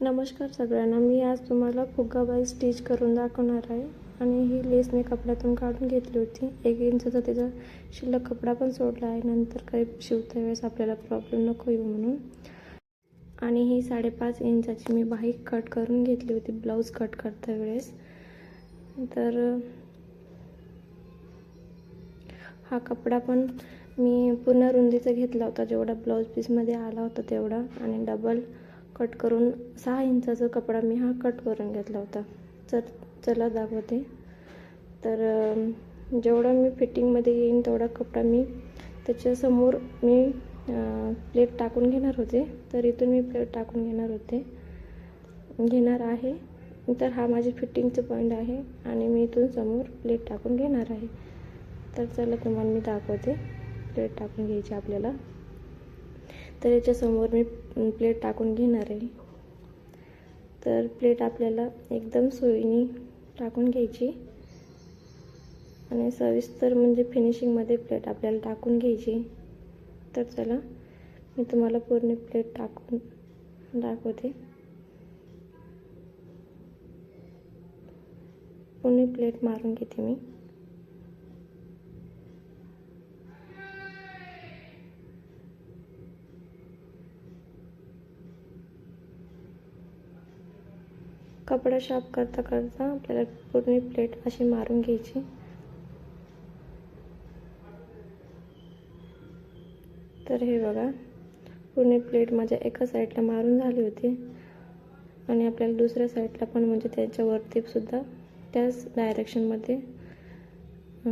नमस्कार सगळ्यांना. मी आज तुम्हाला फुगाबाई स्टिच करून दाखवणार आहे. आणि ही लेस मी कपड्यातून काढून घेतली होती. एक इंचचा त्याचा शिल्लक कपडा पण सोडला आहे. नंतर काही शिवता वेळेस आपल्याला प्रॉब्लेम नको येऊ म्हणून. आणि ही साडेपाच इंचाची मी बाईक कट करून घेतली होती. ब्लाऊज कट करता वेळेस. तर हा कपडा पण मी पूर्ण रुंदीचा घेतला होता. जेवढा ब्लाऊज पीसमध्ये आला होता तेवढा. आणि डबल कट करून सहा इंचाचा कपडा मी हा कट करून घेतला होता. तर चला दाखवते. तर जेवढा मी फिटिंगमध्ये येईन तेवढा कपडा मी त्याच्यासमोर मी प्लेट टाकून घेणार होते. तर इथून मी प्लेट टाकून घेणार होते. घेणार आहे. तर हा माझी फिटिंगचं पॉईंट आहे आणि मी इथून समोर प्लेट टाकून घेणार आहे. तर चला तुम्हाला मी दाखवते. प्लेट टाकून घ्यायची आपल्याला. तर याच्यासमोर मी प्लेट टाकून घेणार आहे. तर प्लेट आपल्याला एकदम सोयीने टाकून घ्यायची. आणि सविस्तर म्हणजे फिनिशिंगमध्ये प्लेट आपल्याला टाकून घ्यायची. तर चला मी तुम्हाला पूर्ण प्लेट टाकून दाखवते. पूर्ण प्लेट मारून घेते मी. कपडा शार्प करता करता आपल्याला पूर्ण प्लेट अशी मारून घ्यायची. तर हे बघा पूर्ण प्लेट माझ्या एका साईडला मारून झाली होती. आणि आपल्याला दुसऱ्या साईडला पण म्हणजे त्याच्यावरती सुद्धा त्याच डायरेक्शनमध्ये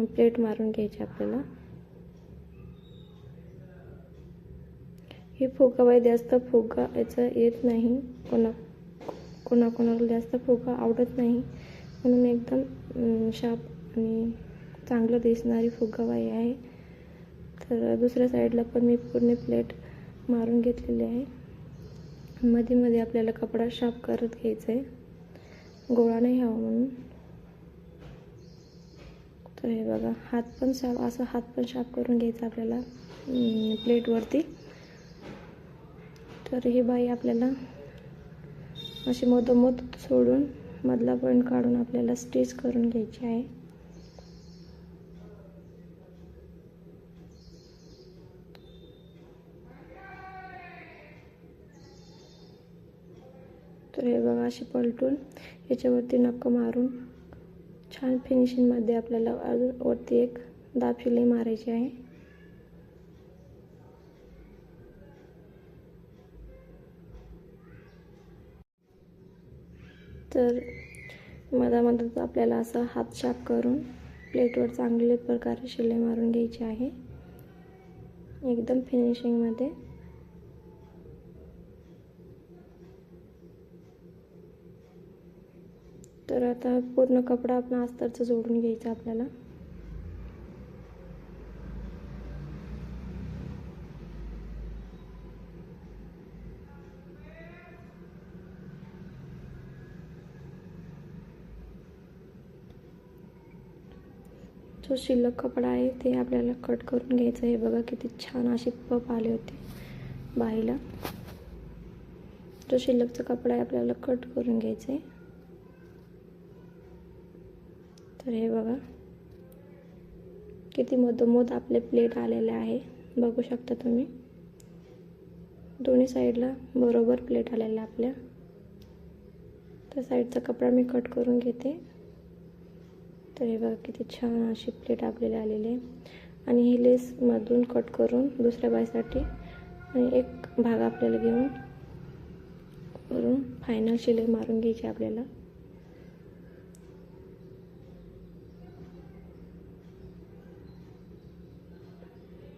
प्लेट मारून घ्यायची आपल्याला. ही फुगाबाई जास्त फुगा याचं येत नाही. कोणा कोणाकोणाला जास्त फुगा आवडत नाही. म्हणून एकदम शार्प आणि चांगलं दिसणारी फुगावाई आहे. तर दुसऱ्या साईडला पण मी पूर्ण प्लेट मारून घेतलेली आहे. मध्ये मध्ये आपल्याला कपडा शार्प करत घ्यायचा आहे गोळा नाही हवा म्हणून. तर हे बघा हात पण शार्प असं हात पण शार्प करून घ्यायचा आपल्याला प्लेटवरती. तर ही बाई आपल्याला अशी मधोमध सोडून मधला पॉईंट काढून आपल्याला स्टिच करून घ्यायची आहे. तर हे बघा अशी पलटून याच्यावरती नक्क मारून छान फिनिशिंगमध्ये आपल्याला अजून वरती एक दाफिले मारायचे मारायची आहे. तर मधामधात आपल्याला असा हात शाप करून प्लेटवर चांगले प्रकारे शिलाई मारून घ्यायची आहे. एकदम फिनिशिंगमध्ये तर आता पूर्ण कपडा आपला अस्तरचा जोडून घ्यायचा आपल्याला. जो शिल्लक कपडा आहे ते आपल्याला कट करून घ्यायचं आहे. बघा किती छान अशी पप आले होते बाईला. जो शिल्लकचा कपडा आहे आपल्याला कट करून घ्यायचा आहे. तर हे बघा. किती मधोमध आपले प्लेट आलेले आहे. बघू शकता तुम्ही. दोन्ही साईडला बरोबर प्लेट आलेल्या आपल्या. त्या साईडचा कपडा मी कट करून घेते. तर हे बघा किती छान अशी प्लेट आपल्याला आलेली आहे. आणि ही लेसमधून कट करून दुसऱ्या बायसाठी आणि एक भाग आपल्याला घेऊन करून फायनल शिलाई मारून घ्यायची आपल्याला.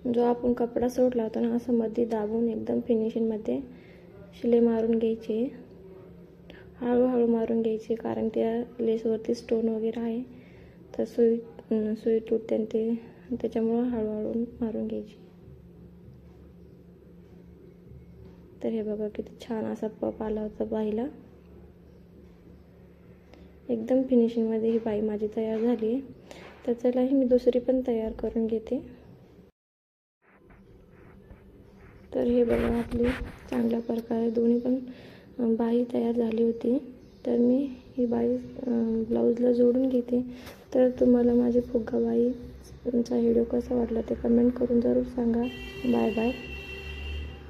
जो आपण कपडा सोडला होता ना असं मध्ये दाबून एकदम फिनिशिंगमध्ये शिलाई मारून घ्यायची हळूहळू मारून घ्यायची कारण त्या लेसवरती स्टोन वगैरे आहे. तर सुई सुई तुटते आणि ते त्याच्यामुळं हळूहळू मारून घ्यायची. तर हे बघा किती छान असा पप आला होता बाईला. एकदम फिनिशिंगमध्ये ही बाई माझी तयार झाली. आहे तर चला ही मी दुसरी पण तयार करून घेते. तर हे बघा आपली चांगल्या प्रकारे दोन्ही पण बाई तयार झाली होती. तर मी ही बाई ब्लाऊजला जोडून घेते. तर तुम्हाला माझी फुग्गाबाई तुमचा व्हिडिओ कसा वाटला ते कमेंट करून जरूर सांगा. Bye bye